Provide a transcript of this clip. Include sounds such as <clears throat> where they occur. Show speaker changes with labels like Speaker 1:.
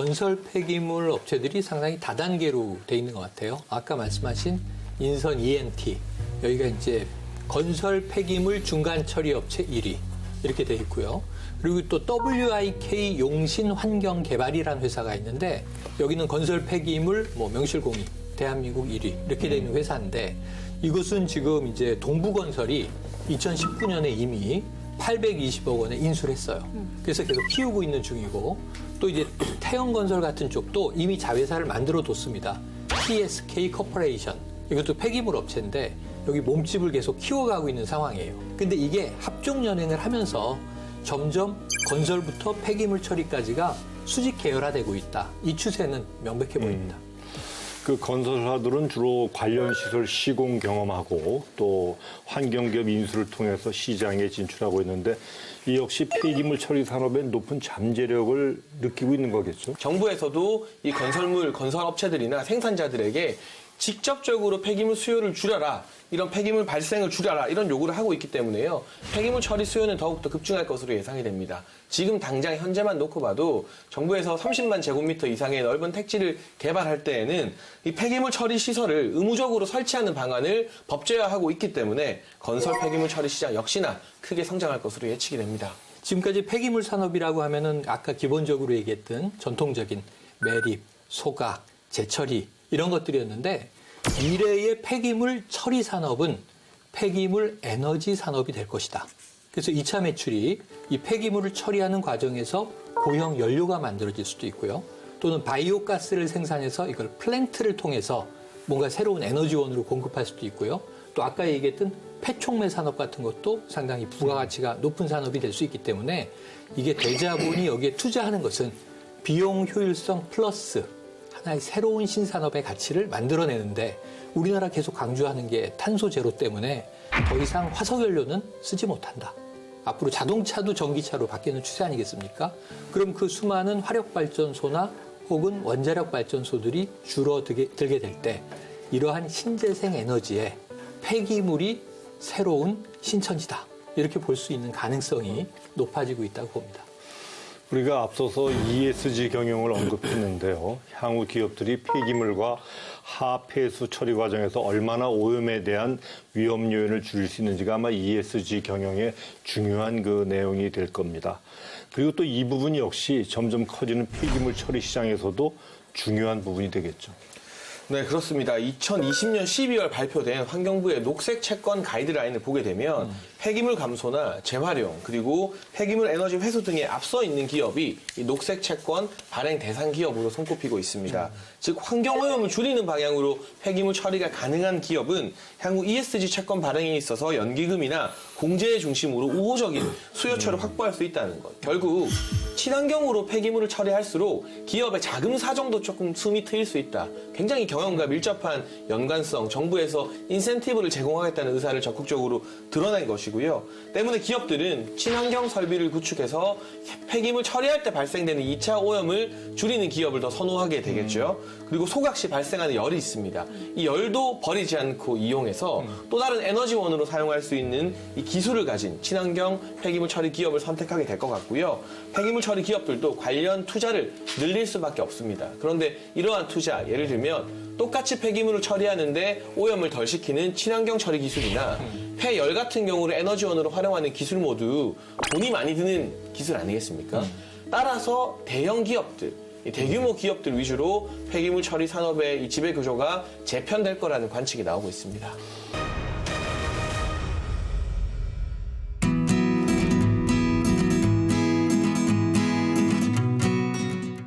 Speaker 1: 건설 폐기물 업체들이 상당히 다단계로 돼 있는 것 같아요. 아까 말씀하신 인선 ENT 여기가 이제 건설 폐기물 중간 처리 업체 1위 이렇게 돼 있고요. 그리고 또 WIK 용신 환경 개발이라는 회사가 있는데 여기는 건설 폐기물 뭐 명실공히 대한민국 1위 이렇게 돼 있는 회사인데 이것은 지금 이제 동부건설이 2019년에 이미 820억 원에 인수를 했어요. 그래서 계속 키우고 있는 중이고 또 이제 <clears throat> 태영건설 같은 쪽도 이미 자회사를 만들어 뒀습니다. TSK 커퍼레이션 이것도 폐기물 업체인데 여기 몸집을 계속 키워가고 있는 상황이에요. 근데 이게 합종 연행을 하면서 점점 건설부터 폐기물 처리까지가 수직 계열화되고 있다. 이 추세는 명백해 보입니다.
Speaker 2: 그 건설사들은 주로 관련 시설 시공 경험하고 또 환경 기업 인수를 통해서 시장에 진출하고 있는데 이 역시 폐기물 처리 산업의 높은 잠재력을 느끼고 있는 거겠죠.
Speaker 3: 정부에서도 이 건설물 건설 업체들이나 생산자들에게 직접적으로 폐기물 수요를 줄여라. 이런 폐기물 발생을 줄여라. 이런 요구를 하고 있기 때문에요. 폐기물 처리 수요는 더욱더 급증할 것으로 예상이 됩니다. 지금 당장 현재만 놓고 봐도 정부에서 30만 제곱미터 이상의 넓은 택지를 개발할 때에는 이 폐기물 처리 시설을 의무적으로 설치하는 방안을 법제화하고 있기 때문에 건설 폐기물 처리 시장 역시나 크게 성장할 것으로 예측이 됩니다.
Speaker 1: 지금까지 폐기물 산업이라고 하면은 아까 기본적으로 얘기했던 전통적인 매립, 소각, 재처리 이런 것들이었는데 미래의 폐기물 처리 산업은 폐기물 에너지 산업이 될 것이다. 그래서 2차 매출이 이 폐기물을 처리하는 과정에서 고형 연료가 만들어질 수도 있고요. 또는 바이오 가스를 생산해서 이걸 플랜트를 통해서 뭔가 새로운 에너지원으로 공급할 수도 있고요. 또 아까 얘기했던 폐촉매 산업 같은 것도 상당히 부가가치가 높은 산업이 될 수 있기 때문에 이게 대자본이 여기에 투자하는 것은 비용 효율성 플러스 하나의 새로운 신산업의 가치를 만들어내는데 우리나라 계속 강조하는 게 탄소 제로 때문에 더 이상 화석연료는 쓰지 못한다. 앞으로 자동차도 전기차로 바뀌는 추세 아니겠습니까? 그럼 그 수많은 화력발전소나 혹은 원자력 발전소들이 줄어들게 들게 될때 이러한 신재생 에너지에 폐기물이 새로운 신천지다. 이렇게 볼 수 있는 가능성이 높아지고 있다고 봅니다.
Speaker 2: 우리가 앞서서 ESG 경영을 언급했는데요. 향후 기업들이 폐기물과 하폐수 처리 과정에서 얼마나 오염에 대한 위험 요인을 줄일 수 있는지가 아마 ESG 경영의 중요한 그 내용이 될 겁니다. 그리고 또 이 부분 역시 점점 커지는 폐기물 처리 시장에서도 중요한 부분이 되겠죠.
Speaker 3: 네, 그렇습니다. 2020년 12월 발표된 환경부의 녹색 채권 가이드라인을 보게 되면 폐기물 감소나 재활용 그리고 폐기물 에너지 회수 등에 앞서 있는 기업이 이 녹색 채권 발행 대상 기업으로 손꼽히고 있습니다. 즉 환경 오염을 줄이는 방향으로 폐기물 처리가 가능한 기업은 향후 ESG 채권 발행에 있어서 연기금이나 공제 중심으로 우호적인 수요처를 확보할 수 있다는 것. 결국 친환경으로 폐기물을 처리할수록 기업의 자금 사정도 조금 숨이 트일 수 있다. 굉장히 경영과 밀접한 연관성, 정부에서 인센티브를 제공하겠다는 의사를 적극적으로 드러낸 것이고요. 때문에 기업들은 친환경 설비를 구축해서 폐기물 처리할 때 발생되는 2차 오염을 줄이는 기업을 더 선호하게 되겠죠. 그리고 소각 시 발생하는 열이 있습니다. 이 열도 버리지 않고 이용해서 또 다른 에너지원으로 사용할 수 있는 이 기술을 가진 친환경 폐기물 처리 기업을 선택하게 될 것 같고요. 폐기물 처리 기업들도 관련 투자를 늘릴 수밖에 없습니다. 그런데 이러한 투자, 예를 들면 똑같이 폐기물을 처리하는데 오염을 덜 시키는 친환경 처리 기술이나 폐열 같은 경우를 에너지원으로 활용하는 기술 모두 돈이 많이 드는 기술 아니겠습니까? 따라서 대형 기업들, 이 대규모 기업들 위주로 폐기물 처리 산업의 이 지배 구조가 재편될 거라는 관측이 나오고 있습니다.